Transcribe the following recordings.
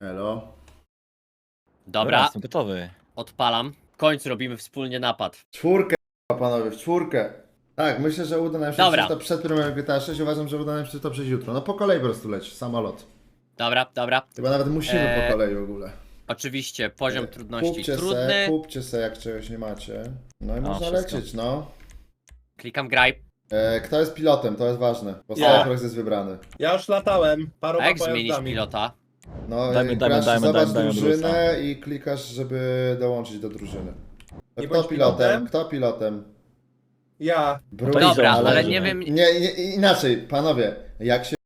Elo. Dobra, jestem gotowy. odpalam. W końcu robimy wspólnie napad. Czwórkę, panowie, w czwórkę. Tak, myślę, że uda nam się Dobra. to przed premierem GTA 6. Uważam, że uda nam się to przez jutro. No po kolei po prostu leci, samolot. Dobra, dobra. Chyba nawet musimy Eee, po kolei w ogóle. Oczywiście, poziom Eee, trudności Kupcie se, trudny. kupcie se, jak czegoś nie macie. No i można wszystko. lecieć, no. Klikam graj. E, kto jest pilotem, to jest ważne, bo Ja. Jest wybrany. Ja już latałem A paroma jak zmienić pojazdami. pilota? No, Dajmy, dajmy, grasz, dajmy, zobacz dajmy, dajmy drużynę i klikasz, żeby dołączyć do drużyny. Nie kto bądź pilotem? pilotem? Kto pilotem? Ja. Bruce, To Dobra, ale nie wiem. Nie, nie, inaczej, panowie, jak się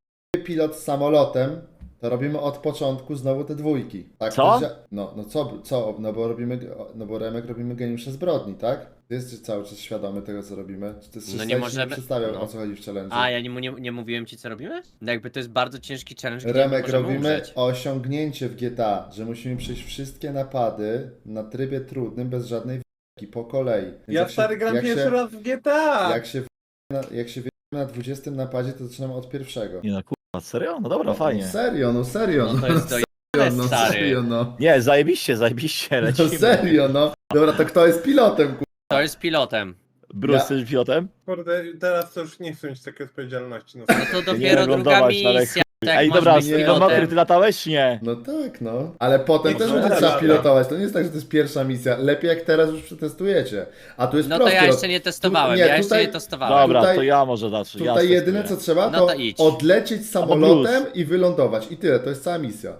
pilot samolotem, to robimy od początku znowu te dwójki. Tak Co? to No, no co, co, no bo robimy, no bo Remek robimy geniusze zbrodni, tak? Ty jesteś cały czas świadomy tego, co robimy? Czy ty No no nie nie możemy- przedstawiał, no. o co chodzi w challenge? A, ja nie, mu nie, nie mówiłem ci, co robimy? No jakby to jest bardzo ciężki challenge, gdzie Remek, możemy robimy umrzeć. osiągnięcie w GTA, że musimy przejść wszystkie napady na trybie trudnym, bez żadnej w***ki, po kolei. Więc Ja jak się- stary gram jak pierwszy się- raz w GTA. Jak się, w- na, jak się wie na 20 napadzie, to zaczynamy od pierwszego. Nie no kurwa, serio? No dobra, fajnie. No serio, no serio. No to jest to serio, no stary. serio, no. Nie, zajebiście, zajebiście, No lecimy. serio, no. Dobra, to kto jest pilotem, ku... To jest pilotem. Bruce, Ja- jesteś pilotem? Kurde, teraz to już nie chcę mieć takiej odpowiedzialności. No, No to dopiero druga lądować, misja. Jak Ej, masz dobra, być z tego pilotem. mokry ty latałeś nie? No tak, no. Ale potem też chcę będzie trzeba pilotować. To nie jest tak, że to jest pierwsza misja. Lepiej jak teraz już przetestujecie. A tu jest No to prosty ja lot. jeszcze nie testowałem, nie, ja jeszcze tutaj- nie testowałem. Dobra, tutaj- to ja może zacznę. ja Tutaj jedyne co testuję. trzeba, No to to idź. odlecieć samolotem i wylądować. I tyle, to jest cała misja.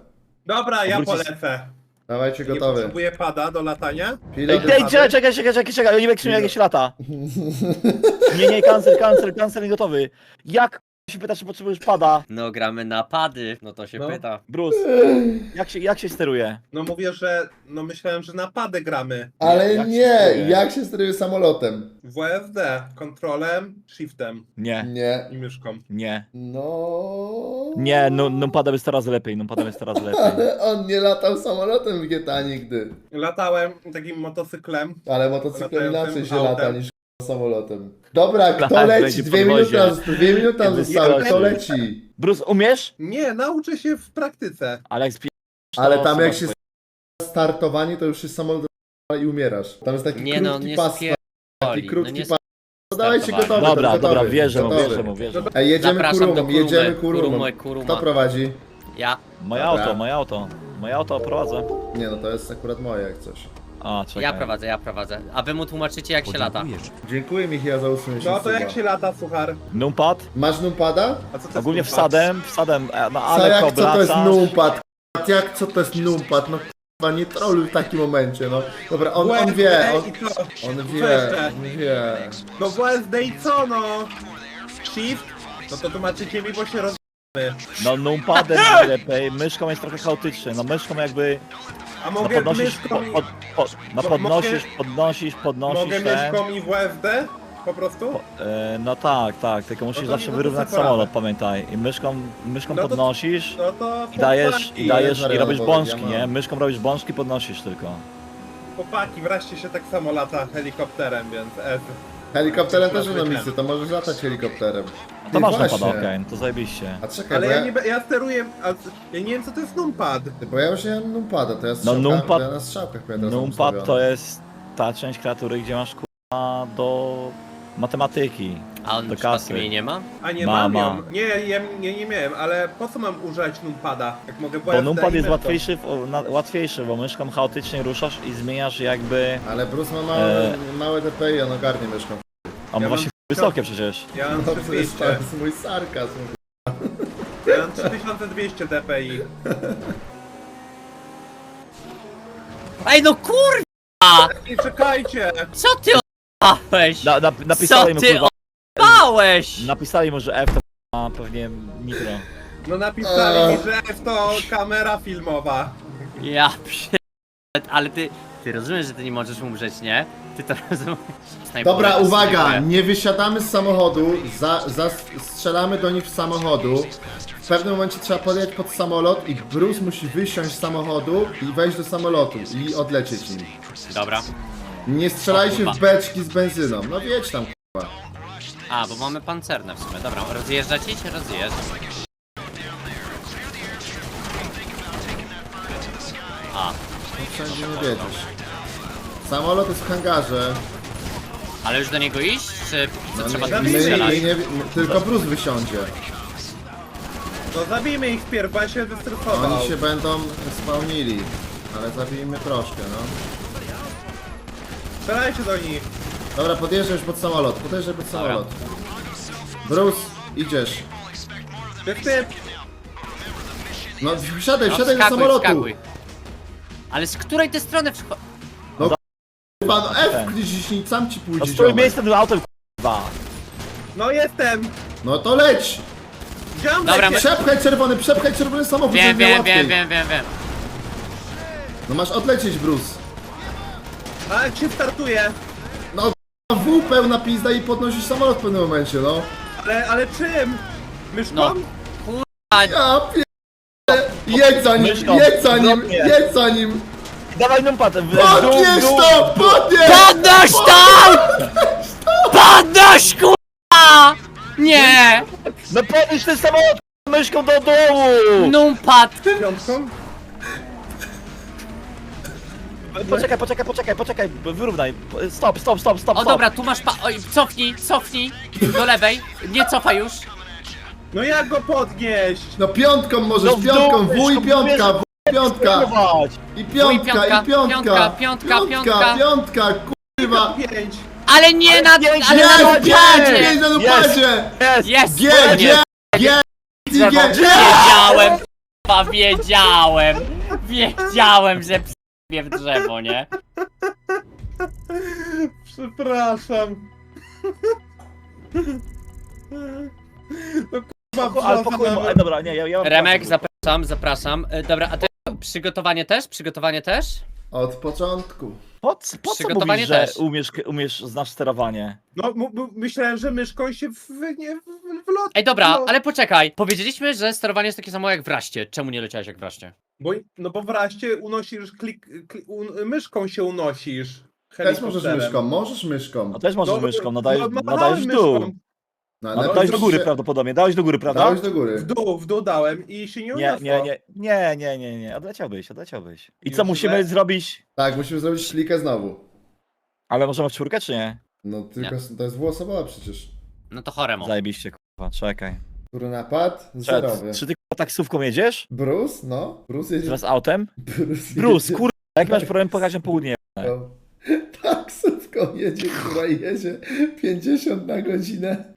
Dobra, ja polecę. Dawajcie Nie gotowy. potrzebuję pada do latania. Ej, Pilot ej, czekaj, czekaj, czekaj, czekaj, czekaj, Oliwek Krzymiak jakieś lata. Nie, nie, cancel, cancel, cancel, gotowy. Jak się pyta, czy potrzebujesz pada? No gramy napady, no to się No. pyta. Bruce, jak się, jak się steruje? No mówię, że no myślałem, że napadę gramy. Ale Jak się nie, steruje? jak się steruje samolotem? WSD, kontrolem, shiftem Nie, Nie. i myszką. nie. No. Nie, no, no pada jest teraz lepiej, no pada jest teraz lepiej. Ale on nie latał samolotem w GTA nigdy. Latałem takim motocyklem. Ale motocyklem Latającym inaczej się lata autem. niż samolotem. Dobra, kto Tak, leci? będzie Dwie minuty, dwie minuty nam Kiedy zostały. Kto leci? Bruce, umiesz? Nie, nauczę się w praktyce. Ale jak spie... Ale to tam jak się startowanie, to już jest samolot i umierasz. Tam jest taki Nie no, krótki nie pas. spierdoli, Taki no krótki nie pas. No dawajcie gotowy. startowanie. Dobra, gotowy, dobra, wierzę mu, gotowy. wierzę mu, wierzę mu. Ej, jedziemy Zapraszam do kurumą, Kurumy. jedziemy kurumą. Kurumy, Kuruma. Kto prowadzi? Ja. Moje Dobra. auto, moje auto. Moje auto prowadzę. Nie no, to jest akurat moje jak coś. A, czekaj. Ja prowadzę, ja prowadzę. A wy mu tłumaczycie jak się lata. Dziękuję Michał za usunięcie No to suba. jak się lata, suchar? Numpad? Masz numpada? A co to Ogólnie jest wsadem, wsadem, e, no Co ale jak co to jest numpad? Jak co to jest numpad? No k***a, nie troluj w takim momencie, no. Dobra, on, on wie, on, I co? on wie, on wie. No WSD i co no? Shift? No to tłumaczycie mi, bo się roz... No numpadem najlepiej, myszką jest trochę chaotyczny, no myszką jakby, A no mogę podnosisz, myszką, po, pod, po, no Mo- podnosisz, mogę- podnosisz, podnosisz mogę ten. myszką i WSD? Po prostu? E, no tak, tak, tylko musisz to zawsze nie- no to wyrównać co samolot, pamiętaj. I myszką, myszką No to- podnosisz No to i dajesz, i dajesz, i robisz bączki, nie? Myszką robisz bączki, podnosisz tylko. Chłopaki, wreszcie się tak samo lata helikopterem, więc S. Helikopterem też na misję, to możesz latać helikopterem. No Ty to masz właśnie. numpad, okej, no to zajebiście. A czekaj, Ale bo ja, ja, nie, be- ja steruję, a, ja nie wiem co to jest numpad. bo ja już nie mam numpada, to ja No strzałka, numpad- ja na strzałkach powiem teraz mam Numpad to jest ta część kreatury, gdzie masz kurwa do matematyki. A on Do przypadkiem kasy. jej nie ma? A nie Ma, mam ma. ją. Nie, ja nie, nie miałem, ale po co mam używać numpada? Jak mogę Bo numpad jest łatwiejszy, w- na- łatwiejszy, bo myszką chaotycznie ruszasz i zmieniasz jakby... Ale Bruce ma małe, E. małe DPI, on ogarnie myszką. A właśnie mam- wysokie przecież. Ja mam No to jest, to 3200, jest mój sarkazm. ja mam 3200 dpi. Ej no kurwa! I czekajcie! Co ty odpałeś? Na, na, napisali Co mu ty kurwa, odpałeś? napisali mu, że F to kurwa, pewnie nitro. No napisali Eee. mi, że F to kamera filmowa. Ja pier... Ale ty... Ty rozumiesz, że ty nie możesz umrzeć, nie? Ty to rozumiesz? Dobra, uwaga, nie wysiadamy z samochodu, za, za, strzelamy do nich z samochodu. W pewnym momencie trzeba podjechać pod samolot i Bruce musi wysiąść z samochodu i wejść do samolotu i odlecieć nim. Dobra. Nie strzelajcie w beczki z benzyną. No wiedź tam, k***a. A, bo mamy pancerne w sumie. Dobra, rozjeżdżacie się? Rozjeżdżam. A, No wszędzie nie wiedziesz. Samolot jest w hangarze. ale już do niego iść? Czy co No, trzeba my, strzelać? nie, my, tylko Bruce wysiądzie. No zabijmy ich wpierw, bo ja się. Oni się będą spełnili. Ale zabijmy troszkę, no. Strzelajcie do nich. Dobra, podjeżdżaj już pod samolot. Podjeżdżaj pod samolot. Bruce, idziesz. Typ, typ. No wsiadaj, No, wsiadaj do wskakuj, samolotu. wskakuj. Ale z której ty strony wscho... Pan F gdzieś sam ci No pójdzie. stój ziomek. miejscem tym autem, k***wa. No jestem. No to leć! Dobra, lecie. Przepchaj czerwony, przepchaj czerwony samochód, Wiem, żeby wiem, łatwiej. wiem, wiem, wiem, wiem. No masz odlecieć, Bruce. A jak się startuje? W pełna pizda i podnosisz samolot w pewnym momencie, no. Ale, ale czym? Myszką? No. A, Ja pier... Jedź za nim, Myszką. jedź za nim, Drobnie. jedź za nim! Dawaj numpad, w Podnieś to! Podnieś! Podnoś to! Podnoś kurwa! Nie! No podnieś ten samolot myszką do dołu! Numpad! Piątką? Poczekaj, poczekaj, poczekaj, poczekaj, wyrównaj. Stop, stop, stop, stop, O stop. dobra, tu masz pa... Oj, cofnij, cofnij! Do lewej. Nie cofaj już. No jak go podnieść? No piątką możesz, No w dół, piątką, W i myszką, piątka, W i piątka, Próbować. i piątka, piątka, i piątka, piątka, piątka, piątka, piątka, kurwa! Pięć. Ale nie na... nie, Ale nie, na nie, Jest, numpadzie! pięć na nupadzie! Jest! Jest! G, koniec. G, G, G, G, Wiedziałem, k***a, wiedziałem! Wiedziałem, że w drzewo, nie? Przepraszam. No kurwa, Ale pokój, nawet. ale dobra, nie, ja, ja mam Remek, zapraszam, zapraszam. E, Dobra, a ty przygotowanie też? Przygotowanie też? Od początku. Po, co- po co Przygotowanie mówisz, że też. umiesz, umiesz, znasz sterowanie? No, m- m- myślałem, że myszką się w, nie, w, w lot. Ej, dobra, no, ale poczekaj. Powiedzieliśmy, że sterowanie jest takie samo jak w Raście. Czemu nie leciałeś jak w Raście? Bo, no bo wreszcie unosisz klik, klik un, myszką się unosisz. Też możesz helikopterem. myszką, możesz myszką. No też możesz No, myszką, no dajesz, no, no, machałem dajesz w dół. myszką. No, No, najpierw dałeś do góry się- prawdopodobnie, dałeś do góry, prawda? Dałeś do góry. W dół, w dół dałem i się nie Nie, uniosło. nie, nie, nie, nie, nie, nie, odleciałbyś, odleciałbyś. I Już co musimy źle? zrobić? Tak, musimy zrobić szlikę znowu. Ale możemy w czwórkę, czy nie? No tylko to jest dwuosobowa przecież. No to choremu. Zajebiście, kurwa, czekaj. Który napad? Czy, Zerowy. czy ty kurwa taksówką jedziesz? Bruce? No, Bruce jedzie. Teraz autem? Bruce, Bruce, jedzie- kurwa, jak masz problem, pokaż na południe. No. Taksówką jedzie, która jedzie 50 na godzinę.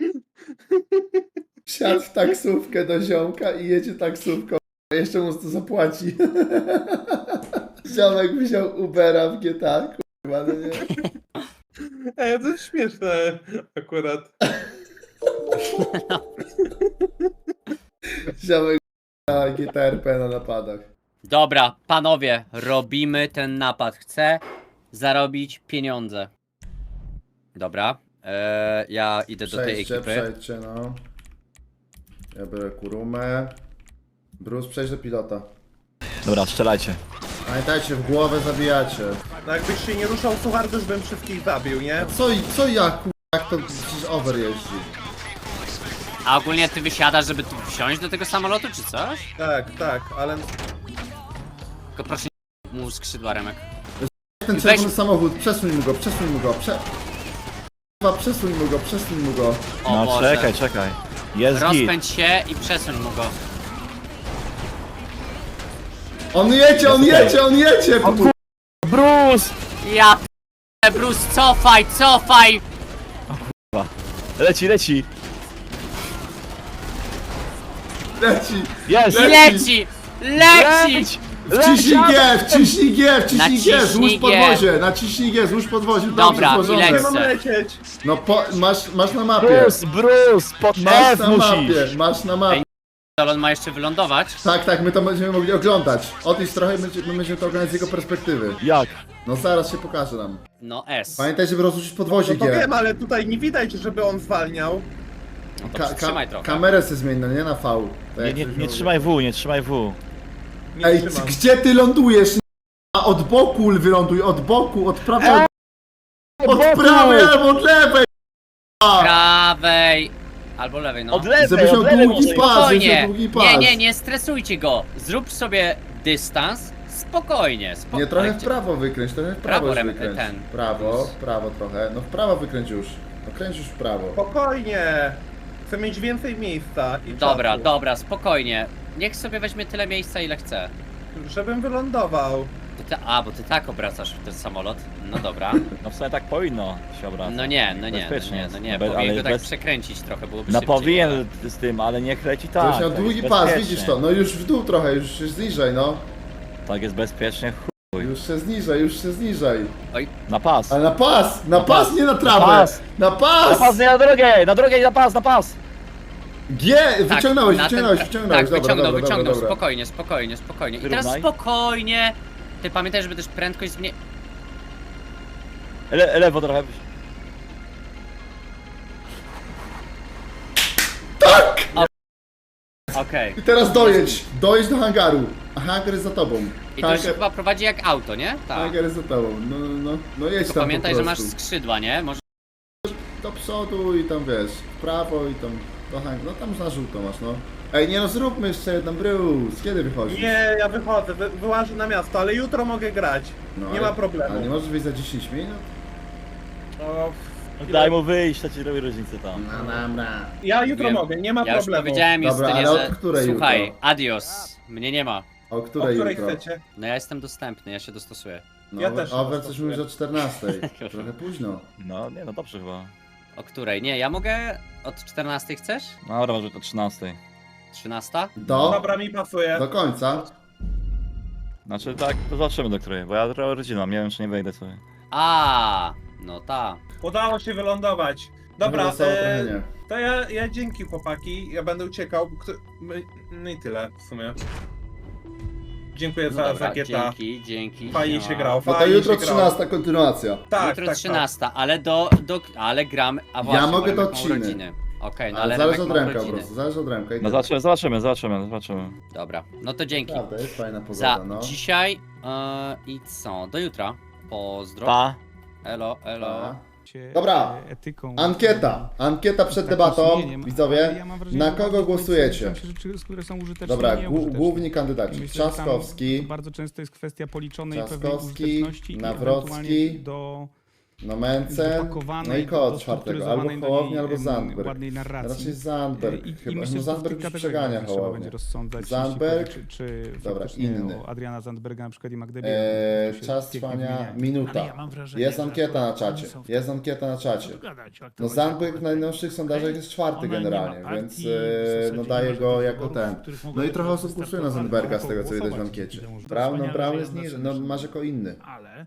Wsiadł w taksówkę do ziomka i jedzie taksówką. Jeszcze mu to zapłaci. Ziomek wziął Ubera w GTA, kurwa, no nie? Ej, to jest śmieszne akurat. Ziomek na GTA RP na napadach. Dobra, panowie, robimy ten napad. Chcę zarobić pieniądze. Dobra. E, ja idę do tej Przejdźcie, ekipy. przejdźcie, no. Ja biorę kurumę. Bruce, przejdź do pilota. Dobra, strzelajcie. Pamiętajcie, w głowę zabijacie. No jakbyś się nie ruszał to już bym wszystkich zabił, nie? Co, i- co ja, jak to przecież over jeździ? A ogólnie ty wysiadasz, żeby tu wsiąść do tego samolotu, czy coś? Tak, tak, ale Tylko proszę nie mu skrzydła remek. Ten Weź- czerwony samochód, przesuń mu go, przesuń mu go, prze... Kurwa, Przesuń mu go, przesuń mu go. O No Boże. czekaj, czekaj. Jest git. Rozpędź się i przesuń mu go. On jedzie, on jedzie, on jedzie! kurwa. Bruce! Ja p... Bruce, cofaj, cofaj! Leci, leci. Leci! Jest! Leci. Leci! Leci! Wciśnij G, wciśnij G, wciśnij G, Naciśnij złóż G. podwozie, naciśnij G, złóż podwozie, Dobra, dobrze złożone. ile nie chcę? mam lecieć. No po, masz, masz na mapie. Bruce, Bruce, pod Masz F na musisz. mapie, masz na mapie. On ma jeszcze wylądować. Tak, tak, my to będziemy mogli oglądać. Odejść trochę, my my będziemy to oglądać z jego perspektywy. Jak? No zaraz się pokaże nam. No S. Pamiętaj, żeby rozrzucić podwozie No to G. wiem, ale tutaj nie widać, żeby on zwalniał. No to Ka przytrzymaj ka trochę. kamerę sobie zmień, no nie na V. Tak Nie, jak nie, nie trzymaj W, nie trzymaj W. Nie Ej, trzymam. gdzie ty lądujesz? A od boku wyląduj, od boku, od prawej, Ej, od, od boku! prawej albo od lewej! Prawej. Albo lewej, no. Od lewej, Żebyś od lewej długi może. pas, żebyś miał Spokojnie. długi pas. Nie, nie, nie stresujcie go. Zrób sobie dystans, Spokojnie, spokojnie. Nie, trochę w prawo wykręć, trochę w prawo, Prawo, już rem- wykręć. ten. Prawo, w prawo trochę. No w prawo wykręć już. No kręć już w prawo. Spokojnie. Chcę mieć więcej miejsca i Dobra, czasu, dobra, spokojnie. Niech sobie weźmie tyle miejsca, ile chce. Żebym wylądował. To ty, a, bo ty tak obracasz ten samolot. No dobra. No w sumie tak powinno się obracać. No nie, no nie, no Bezpiecznie nie, jest. no nie. Be- Powinien ale go tak bez- przekręcić trochę, byłoby No szybciej. powinien z tym, ale niech leci To tak. już miał tak długi jest pas, bezpiecznie. widzisz to. No już w dół trochę, już się zniżej, no. Tak jest bezpiecznie, chuj. Już się zniżej, już się zniżej. Na pas. Ale na pas! Na Na pas, pas. nie na Na trawę! pas. Na Na pas! pas, nie na drogę! Na drogę i na pas, na pas! G! Tak, Wyciągnąłeś, na ten- wyciągnąłeś, Tak, wyciągnąłeś. Dobra, wyciągnął, dobra, wyciągnął, dobra, dobra. spokojnie, spokojnie, spokojnie. I teraz Wyrównaj. spokojnie. Ty pamiętaj, żeby też prędkość zmie... Le, lewo trochę. Okej. I teraz dojedź, dojedź do hangaru. A hangar jest za tobą. I to się Hangar, chyba prowadzi jak auto, nie? Tak. hangar jest za tobą. No, no, no, no jedź Tylko tam pamiętaj, po że masz prostu. skrzydła, nie? Może... Do przodu i tam wiesz, w prawo i tam hangaru. No tam na żółto masz, no. Ej, nie no, zróbmy jeszcze jedną Bruce. Kiedy wychodzisz? Nie, ja wychodzę, wy, wyłażę na miasto, ale jutro mogę grać. No, nie ale- ma problemu. Ale nie możesz wyjść za 10 minut? O, Daj mu wyjść, to ci robi różnicę tam. No dobra. ja jutro Wiem. mogę, nie ma Ja już problemu. powiedziałem Dobra, Justynie, ale od że... której Słuchaj, jutro? adios. Mnie nie ma. O O której której jutro? chcecie? No ja jestem dostępny, ja się dostosuję. No, Ja też się coś mówisz o 14. Trochę późno. No, nie no dobrze chyba. O której? Nie, ja mogę... Od 14 chcesz? No dobra, może to 13. 13? Do, Dobra, mi pasuje. do końca. Znaczy tak, to zobaczymy do której, bo ja trochę rodzinę mam, nie wiem czy nie wejdę sobie. A, no ta. Udało się wylądować. Dobra, Zostało e, nie. to ja, ja dzięki chłopaki, ja będę uciekał. Kto, my- no i tyle w sumie. Dziękuję No za, dobra, dzięki, dzięki. Fajnie się siema. grał, No to fajnie jutro się grało. 13 kontynuacja. Tak, Jutro tak, 13, ale do, do... ale gram... A Ja właśnie, mogę bo do Remek ma urodziny. Okej, no Ale ale zależy Remek od ma Remka po urodziny. prostu, zależy od Remka. i No tyle. zobaczymy, zobaczymy, zobaczymy, zobaczymy. Dobra, no to dzięki. Prawda, jest fajna pogoda, Za no. dzisiaj e, i co? Do jutra. Pozdro. Pa! Elo, elo. A. się, Dobra, e, etyką. Ankieta. Ankieta przed takim debatą. sumieniem, ale Widzowie, ja mam wrażenie, na że kogo bardzo głosujecie? Rzeczy, które są użyteczne Dobra, i gł- nieużyteczne. główni kandydaci. Myślę, że tam Trzaskowski, bardzo często jest kwestia policzonej pewnej Trzaskowski, użyteczności i Nawrocki, ewentualnie do no Mencen, no i koło czwartego. Albo Hołownia, albo Zandberg. ładnej narracji. Raczej Zandberg I, i chyba. myślę, No Zandberg już przegania będzie Hołownię. rozsądzać, Zandberg, czy, czy dobra, inny. Adriana Zandberga na przykład i Magdeburg. Eee, czas trwania minuta. Jest ankieta na czacie. Jest ankieta na czacie. No Zandberg w najnowszych sondażach jest czwarty generalnie, więc e, no daje go jako ten. No i trochę osób głosuje na Zandberga z tego co widać w ankiecie. Brown, no Brown jest niżej, no masz jako inny. ale e,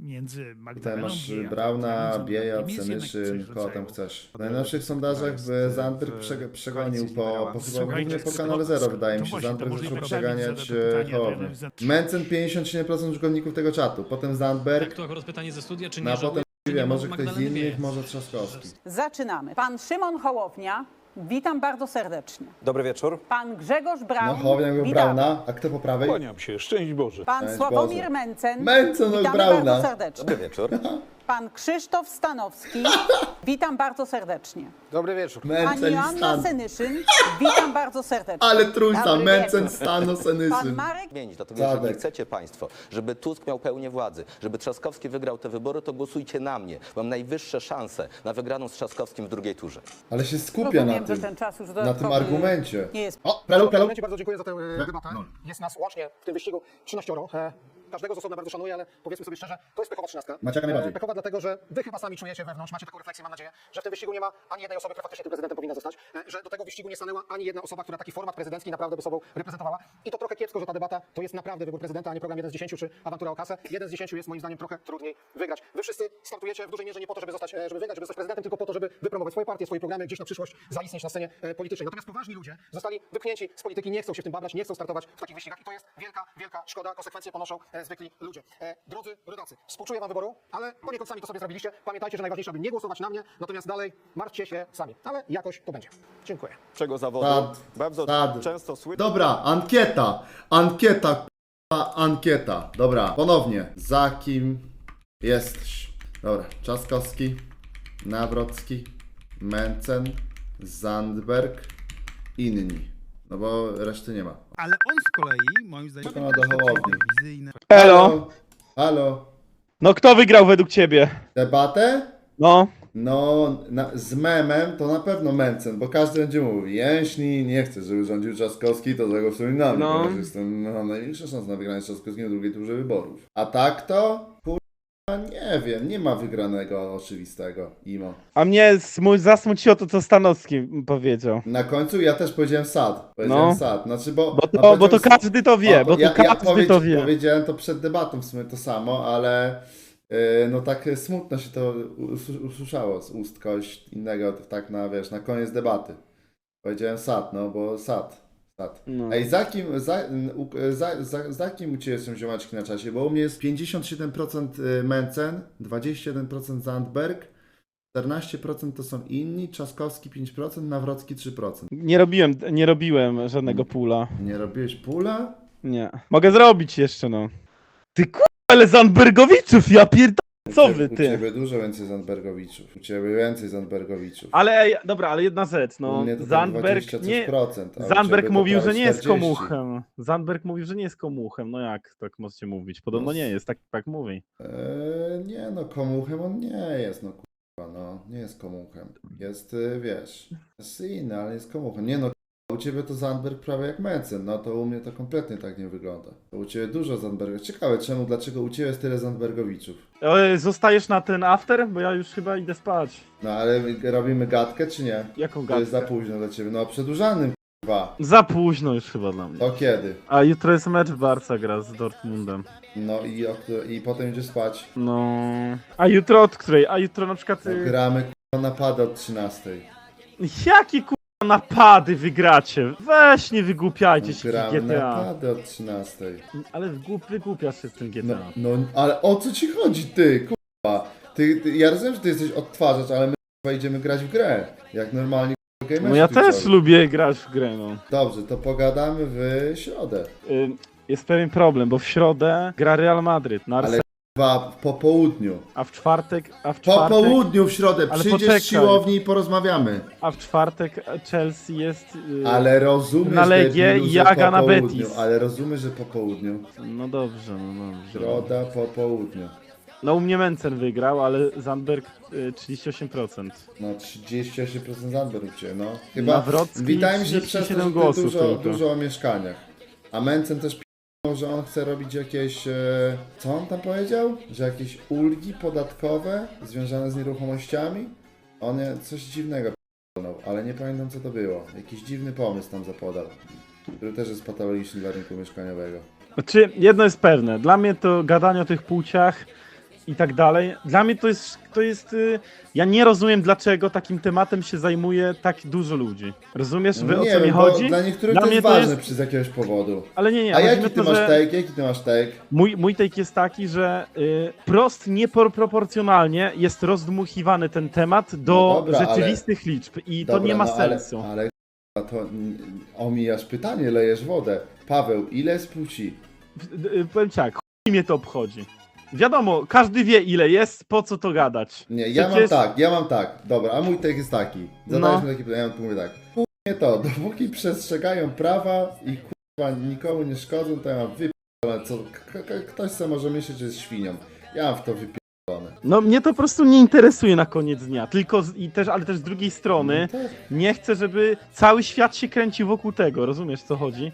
między Tutaj Magdaleną masz Biejat, Brauna, Bieja, coś kogo tam chcesz. W najnowszych sondażach jest Zandberg w przege- przegonił po, po chyba głównie po kanale Zero wydaje mi się. Zandberg zaczął przeganiać e, Hołownię. Mencen 57% użytkowników tego czatu, potem Zandberg, Jak to akurat pytanie ze studia, czy nie no a żałuje, potem nie wiem, może ktoś z Magdaleny innych, Biejat? może Trzaskowski. Zaczynamy. Pan Szymon Hołownia, witam bardzo serdecznie. Dobry wieczór. Pan Grzegorz Braun, No Hołownia był witamy. Brauna, a kto po prawej? Kłaniam się, szczęść Boże. Pan Szczęść Sławomir Boże. Mencen, Mencen od witamy Brauna. bardzo serdecznie. Dobry wieczór. Pan Krzysztof Stanowski, witam bardzo serdecznie. Dobry wieczór. Pani Mencen Joanna Stan. Senyszyn, witam bardzo serdecznie. Ale trójca, Dobry Mencen, wieczór. Stano, Pan Senysyn. Marek Zmienić, dlatego jeżeli Zadek. chcecie Państwo, żeby Tusk miał pełnię władzy, żeby Trzaskowski wygrał te wybory, to głosujcie na mnie. Mam najwyższe szanse na wygraną z Trzaskowskim w drugiej turze. Ale się skupia na Rozumiem, że tym, ten czas już na dodatkowy tym argumencie. Nie jest O, prelu, prelu. Bardzo dziękuję za tę e, debatę. Jest nas łącznie w tym wyścigu 13. E, każdego z osobna bardzo szanuję, ale powiedzmy sobie szczerze, to jest pechowa trzynastka. Maciaka najbardziej. E, pechowa dlatego, że wy chyba sami czujecie wewnątrz, macie taką refleksję, mam nadzieję, że w tym wyścigu nie ma ani jednej osoby, która faktycznie tym prezydentem powinna zostać, e, że do tego wyścigu nie stanęła ani jedna osoba, która taki format prezydencki naprawdę by sobą reprezentowała. I to trochę kiepsko, że ta debata to jest naprawdę wybór prezydenta, a nie program 1 z 10 czy awantura o kasę. 1 z 10 jest moim zdaniem trochę trudniej wygrać. Wy wszyscy startujecie w dużej mierze nie po to, żeby zostać, e, żeby wygrać, żeby zostać prezydentem, tylko po to, żeby wypromować swoje partie, swoje programy, gdzieś na przyszłość zaistnieć na scenie politycznej. Natomiast poważni ludzie zostali wypchnięci z polityki, nie chcą się w tym nie chcą startować w takich wyścigach i to jest wielka, wielka szkoda. Konsekwencje ponoszą zwykli ludzie. E, drodzy rodacy, współczuję wam wyboru, ale poniekąd sami to sobie zrobiliście. Pamiętajcie, że najważniejsze, aby nie głosować na mnie, natomiast dalej martwcie się sami. Ale jakoś to będzie. Dziękuję. Czego zawodu? Sad, Bardzo sad. często słyszę. Dobra, ankieta. Ankieta, k***a, ankieta. Dobra, ponownie. Za kim jesteś? Dobra, Trzaskowski, Nawrocki, Mencen, Zandberg, inni. No bo reszty nie ma. Ale on z kolei, moim zdaniem, To na dochołowni. telewizyjne. Elo! Halo? No kto wygrał według ciebie? Debatę? No. No, na, z memem to na pewno Mencen, bo każdy będzie mówił, jeśli nie chcesz, żeby rządził Trzaskowski, to zagłosuj na mnie, No. ponieważ jestem, no, mam największe szanse na wygranie z Trzaskowskim w drugiej turze wyborów. A tak to, nie wiem, nie ma wygranego oczywistego, Imo. A mnie smu- zasmuciło to, co Stanowski powiedział. Na końcu ja też powiedziałem sad, powiedziałem No. sad, znaczy bo... Bo no, to, bo to powiedziałem- każdy to wie, O, bo to ja, ja każdy powiedz, to wie. Powiedziałem to przed debatą w sumie to samo, ale yy, no tak smutno się to us- usłyszało z ust kogoś innego, tak na, wiesz, na koniec debaty. Powiedziałem sad, no bo sad. Sad. No. Ej, za kim, za, za, za, za kim u Ciebie są ziomaczki na czasie? Bo u mnie jest 57% Mencen, 21% Zandberg, 14% to są inni, Trzaskowski 5%, Nawrocki 3%. Nie robiłem, nie robiłem żadnego pula. Nie robiłeś pula? Nie. Mogę zrobić jeszcze, no. Ty kurwa, ale Zandbergowiczów, ja pierdolę. Co wy, U ty? Ciebie dużo więcej Zandbergowiczów. U Ciebie więcej Zandbergowiczów. Ale ej, dobra, ale jedna rzecz, U no. mnie to Zandberg 20 nie. procent, a u Zandberg ciebie to mówił, że nie jest 40. komuchem. Zandberg mówił, że nie jest komuchem. No jak tak możecie mówić? Podobno No nie jest, tak, tak mówi. Eee, nie no, komuchem on nie jest, no kurwa, no. Nie jest komuchem. Jest, y, wiesz, jest inny, ale jest komuchem. Nie no, u Ciebie to Zandberg prawie jak Mencen, no to u mnie to kompletnie tak nie wygląda. U Ciebie dużo Zandbergów. Ciekawe czemu, dlaczego u Ciebie jest tyle Zandbergowiczów. E, Zostajesz na ten after? Bo ja już chyba idę spać. No ale robimy gadkę czy nie? Jaką To jest za gadkę? późno dla Ciebie. No przedłużanym, kurwa. Za późno już chyba dla mnie. To kiedy? A jutro jest mecz Barca gra z Dortmundem. No i, o, i potem idziesz spać. No. A jutro od której? A jutro na przykład. No, y, gramy kurwa napady od 13. Jakie kurwa napady wygracie? Weź nie wygłupiajcie się w Gramy GTA. napady od 13. Ale wygłup, wygłupiasz się z tym No, GTA. no ale o co ci chodzi ty, kurwa? Ty, ty, ja rozumiem, że ty jesteś odtwarzacz, ale my kurwa, idziemy grać w grę. Jak normalni kurwa, No gamerzy ja tu też są. lubię grać w grę, no. Dobrze, to pogadamy w środę. Jest pewien problem, bo w środę gra Real Madryt na Ale Kurwa, po południu. a w czwartek, a w Po czwartek, południu w środę Ale przyjdziesz poczekaj. z siłowni i porozmawiamy. a w czwartek Chelsea jest. y, Ale rozumiesz, Na Legię debilu, i że Jaga po na południu, Betis. Ale rozumiesz, że po południu. No dobrze, no dobrze. Środa po południu. No u mnie Mencen wygrał, ale Zandberg y, 38%. No 38% Zandberg cię, no. Chyba Nawrocki wydaje mi się przez to, 37 że ty głosów dużo, tylko. dużo o mieszkaniach. A Mencen też że on chce robić jakieś, e, co on tam powiedział? Że jakieś ulgi podatkowe związane z nieruchomościami? On coś dziwnego p***nął, ale nie pamiętam co to było. Jakiś dziwny pomysł tam zapodał, który też jest patologiczny dla rynku mieszkaniowego. Znaczy, jedno jest pewne, dla mnie to gadanie o tych płciach i tak dalej, dla mnie to jest, to jest, y, ja nie rozumiem dlaczego takim tematem się zajmuje tak dużo ludzi. Rozumiesz, wy, o No nie co mi chodzi? dla niektórych Dla to jest to ważne jest- przy z jakiegoś powodu. Ale nie, nie, A jaki o ty to, masz take? Jaki ty masz take? mój, mój take jest taki, że y, prost nieproporcjonalnie jest rozdmuchiwany ten temat do No dobra, ale- rzeczywistych liczb i to Dobra, nie ma no, ale- sensu. Ale, ale to omijasz pytanie, lejesz wodę. Paweł, ile jest płci? Powiem ci tak, chuj mnie to obchodzi. Wiadomo, każdy wie ile jest, po co to gadać. Nie, ja Przecież- mam tak, ja mam tak. Dobra, a mój take jest taki. Zadałeś No. mi takie pytanie, ja mówię tak. Mnie to, dopóki przestrzegają prawa i kurwa nikomu nie szkodzą, to ja mam wypierdolone. Co, k- k- ktoś sobie może myśleć, że jest świnią. Ja mam w to wypierdolone. No mnie to po prostu nie interesuje na koniec dnia, tylko z, i też, ale też z drugiej strony No tak, nie chcę, żeby cały świat się kręcił wokół tego, rozumiesz co chodzi?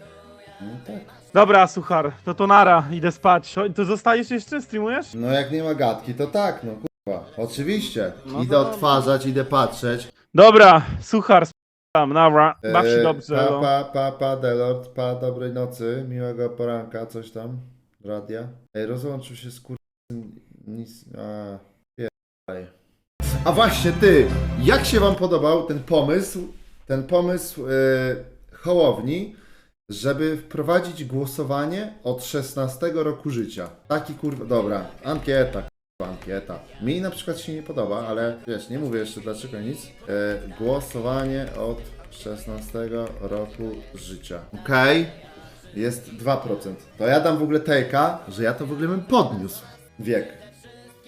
no tak. Dobra, suchar, to to nara, idę spać. To, to zostajesz jeszcze, streamujesz? No jak nie ma gadki, to tak, no kurwa. Oczywiście. No idę to- odtwarzać, idę patrzeć. Dobra, suchar, tam, nara, baw się Eee, dobrze. Pa, no. pa, pa, pa, Delord, pa, dobrej nocy, miłego poranka, coś tam, radia. Ej, rozłączył się z kur... Nic, a, pierdolaj. A właśnie, ty, jak się wam podobał ten pomysł, ten pomysł e, Hołowni, żeby wprowadzić głosowanie od 16 roku życia? Taki kurwa, dobra, ankieta, kurwa, ankieta. Mi na przykład się nie podoba, ale wiesz, nie mówię jeszcze dlaczego nic. E, głosowanie od 16 roku życia. Okej, jest 2%. To ja dam w ogóle tejka, że ja to w ogóle bym podniósł wiek,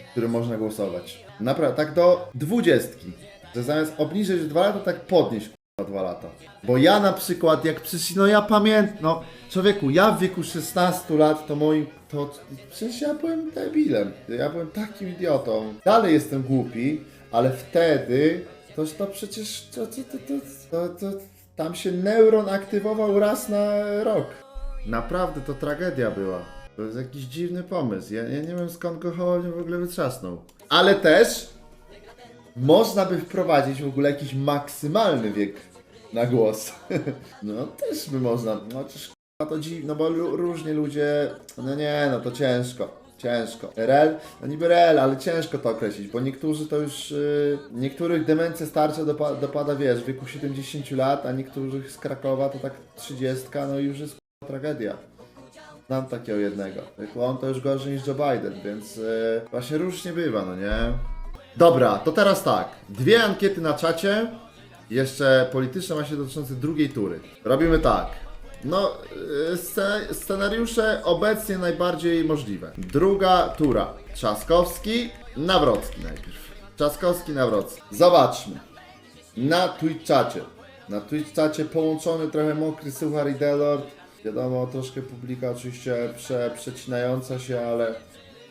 w którym można głosować. Naprawdę, tak do dwudziestki. Że zamiast obniżyć o 2 lata, tak podnieść dwa lata. Bo ja na przykład, jak przyszli, no ja pamiętam, no człowieku, ja w wieku 16 lat, to moim, to przecież ja byłem debilem, ja byłem takim idiotą. Dalej jestem głupi, ale wtedy, to, to przecież, to, to, to, to, to, tam się neuron aktywował raz na rok. Naprawdę to tragedia była. To jest jakiś dziwny pomysł. Ja, ja nie wiem skąd go w ogóle wytrzasnął. Ale też można by wprowadzić w ogóle jakiś maksymalny wiek na głos. No też by można. No chociaż k***a, to dziwne, no bo różnie ludzie. No nie, no to ciężko. Ciężko. Rel, no niby rel, ale ciężko to określić, bo niektórzy to już. Yy, niektórych demencja starcza dopa- dopada, wiesz, w wieku 70 lat, a niektórych z Krakowa to tak 30, no i już jest tragedia. Znam takiego jednego. Tylko on to już gorzej niż Joe Biden, więc yy, właśnie różnie bywa, no nie? Dobra, to teraz tak. Dwie ankiety na czacie. Jeszcze polityczne właśnie dotyczące drugiej tury. Robimy tak. No, sce- scenariusze obecnie najbardziej możliwe. Druga tura. Trzaskowski, Nawrocki najpierw. Trzaskowski, Nawrocki. Zobaczmy. Na Twitchacie. Na Twitchacie połączony trochę mokry Suchar i Delord. Wiadomo, troszkę publika oczywiście prze, przecinająca się, ale,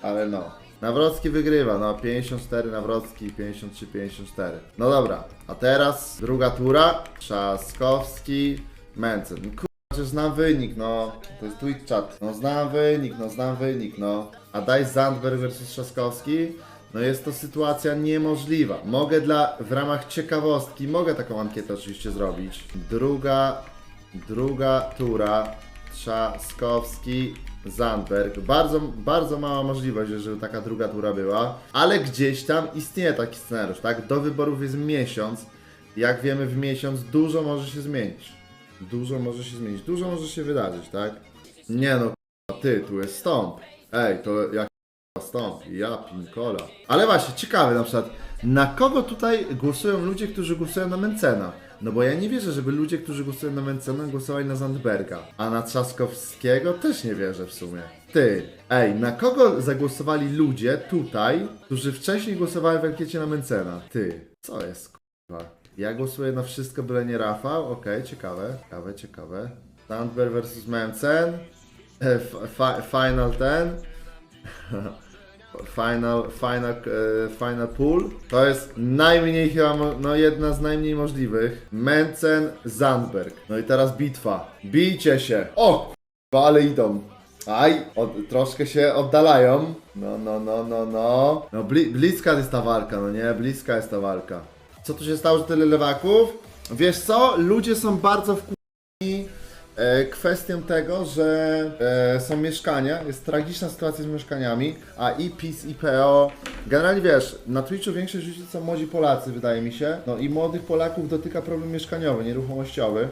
ale no. Nawrocki wygrywa, no 54 Nawrocki, 53-54. No dobra, a teraz druga tura. Trzaskowski, Mencen. No, przecież znam wynik, no. To jest Twitch chat. No znam wynik, no znam wynik, no. A daj Zandberg versus Trzaskowski. No jest to sytuacja niemożliwa. Mogę dla, w ramach ciekawostki, mogę taką ankietę oczywiście zrobić. Druga, druga tura, Trzaskowski, Zandberg. Bardzo, bardzo mała możliwość, żeby taka druga tura była, ale gdzieś tam istnieje taki scenariusz, tak? Do wyborów jest miesiąc. Jak wiemy, w miesiąc dużo może się zmienić. Dużo może się zmienić, dużo może się wydarzyć, tak? Nie no, ty, tu jest stąd. Ej, to jak stąd, ja pinkola. Ale właśnie, ciekawe na przykład, na kogo tutaj głosują ludzie, którzy głosują na Mencena? No bo ja nie wierzę, żeby ludzie, którzy głosują na Mencena głosowali na Zandberga. A na Trzaskowskiego też nie wierzę w sumie. Ty, ej, na kogo zagłosowali ludzie tutaj, którzy wcześniej głosowali w ankiecie na Mencena? Ty, co jest kurwa? Ja głosuję na wszystko, byle nie Rafał. Okej, ciekawe, ciekawe, ciekawe. Zandberg versus Mencen. E, fi- final ten. Final, final, e, final pool. To jest najmniej chyba, no jedna z najmniej możliwych. Mencen, Zandberg. No i teraz bitwa. Bijcie się. O kurwa, ale idą. Aj, od, troszkę się oddalają. No, no, no, no, no. No, bli, bliska jest ta walka, no nie? Bliska jest ta walka. Co tu się stało, że tyle lewaków? Wiesz co? Ludzie są bardzo e, kwestią tego, że e, są mieszkania, jest tragiczna sytuacja z mieszkaniami, a i PiS, i PO, generalnie wiesz, na Twitchu większość ludzi są młodzi Polacy, wydaje mi się, no i młodych Polaków dotyka problem mieszkaniowy, nieruchomościowy.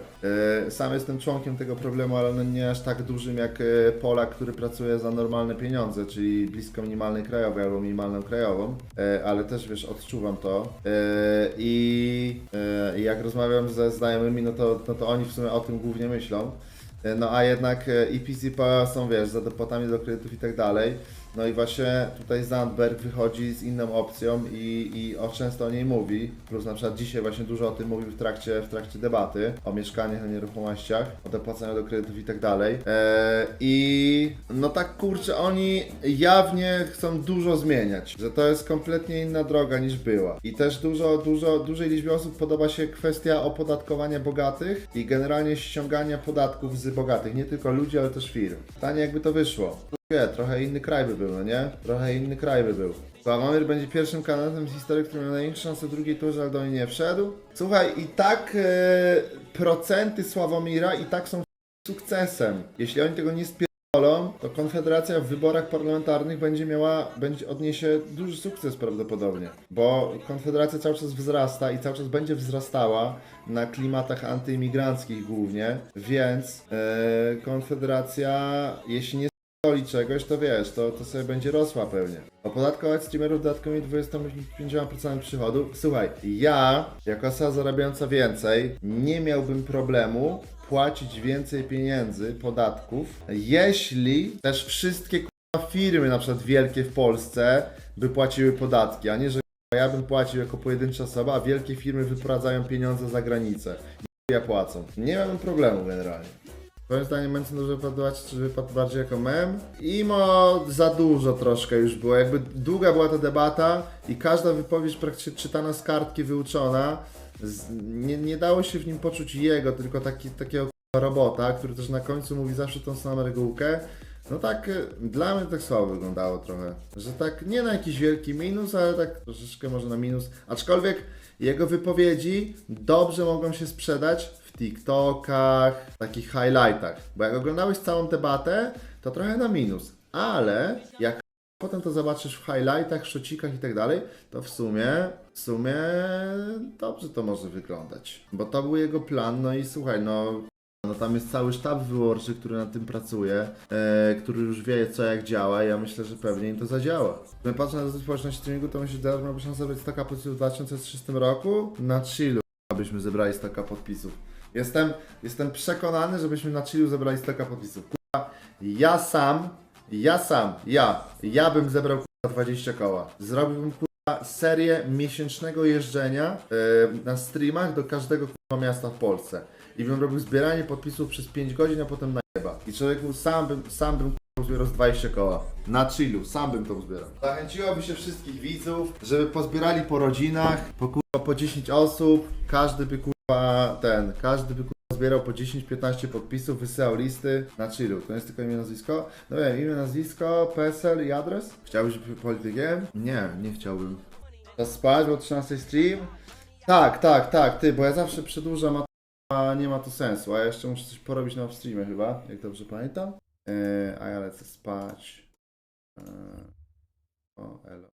E, sam jestem członkiem tego problemu, ale no nie aż tak dużym jak e, Polak, który pracuje za normalne pieniądze, czyli blisko minimalnej krajowej albo minimalną krajową, e, ale też wiesz, odczuwam to e, i e, jak rozmawiam ze znajomymi, no to, no to oni w sumie o tym głównie myślą. E, No a jednak e, PA są, wiesz, za dopłatami do kredytów i tak dalej. No i właśnie tutaj Zandberg wychodzi z inną opcją i, i o, często o niej mówi. Plus na przykład dzisiaj właśnie dużo o tym mówił w trakcie, w trakcie debaty o mieszkaniach, o nieruchomościach, o dopłacaniu do kredytów i tak dalej. E, I no tak kurczę, oni jawnie chcą dużo zmieniać, że to jest kompletnie inna droga niż była. I też dużo, dużo, dużej liczbie osób podoba się kwestia opodatkowania bogatych i generalnie ściągania podatków z bogatych, nie tylko ludzi, ale też firm. Pytanie jakby to wyszło. Wie, trochę inny kraj by był, no nie? Trochę inny kraj by był. Sławomir będzie pierwszym kandydatem z historii, który miał największą szansę w drugiej turze, ale do niej nie wszedł. Słuchaj, i tak e, procenty Sławomira i tak są sukcesem. Jeśli oni tego nie spierdolą, to Konfederacja w wyborach parlamentarnych będzie miała, będzie odniesie duży sukces prawdopodobnie. Bo Konfederacja cały czas wzrasta i cały czas będzie wzrastała na klimatach antyimigranckich głównie, więc e, Konfederacja, jeśli nie doli czegoś, to wiesz, to, to sobie będzie rosła pewnie. Opodatkować streamerów dodatkowymi 25% przychodu. Słuchaj, ja, jako osoba zarabiająca więcej, nie miałbym problemu płacić więcej pieniędzy, podatków, jeśli też wszystkie firmy, na przykład wielkie w Polsce, by płaciły podatki, a nie, że ja bym płacił jako pojedyncza osoba, a wielkie firmy wyprowadzają pieniądze za granicę. I ja płacą. Nie miałbym problemu generalnie. Moim zdaniem Mencen wypadać, czy wypadł bardziej jako mem. Imo za dużo troszkę już było. Jakby długa była ta debata i każda wypowiedź praktycznie czytana z kartki, wyuczona. Z, nie, nie dało się w nim poczuć jego, tylko taki, takiego robota, który też na końcu mówi zawsze tą samą regułkę. No tak, y, dla mnie tak słabo wyglądało trochę. Że tak nie na jakiś wielki minus, ale tak troszeczkę może na minus. Aczkolwiek jego wypowiedzi dobrze mogą się sprzedać w TikTokach, takich highlightach. Bo jak oglądałeś całą debatę, to trochę na minus. Ale jak potem to zobaczysz w highlightach, szocikach i tak dalej, to w sumie, w sumie dobrze to może wyglądać. Bo to był jego plan, no i słuchaj, no no tam jest cały sztab wyborczy, który nad tym pracuje, e, który już wie co jak działa i ja myślę, że pewnie im to zadziała. My patrząc na społeczność streamingu, to myślę, że teraz miałby szansę zebrać 100 podpisów w 2030 roku. Na chillu abyśmy zebrali 100 podpisów. Jestem, jestem przekonany, żebyśmy na chillu zebrali 100 podpisów. Kurwa, ja sam, ja sam, ja, ja bym zebrał kurwa 20 koła. Zrobiłbym kurwa serię miesięcznego jeżdżenia e, na streamach do każdego kurwa miasta w Polsce i bym robił zbieranie podpisów przez 5 godzin, a potem na jeba. I człowieku sam bym, sam bym k***a, uzbierał z 20 koła. Na chillu, sam bym to uzbierał. Zachęciłoby się wszystkich widzów, żeby pozbierali po rodzinach, po kurwa po 10 osób, każdy by kurwa ten, każdy by zbierał po 10-15 podpisów, wysyłał listy na chillu. To jest tylko imię, nazwisko? No wiem, imię, nazwisko, PESEL i adres? Chciałbyś być politykiem? Nie, nie chciałbym. Czas spać, bo 13 stream? Tak, tak, tak, ty, bo ja zawsze przedłużam, a nie ma to sensu, a ja jeszcze muszę coś porobić na streamie chyba, jak dobrze pamiętam. Yy, a ja lecę spać. Yy, o, elo.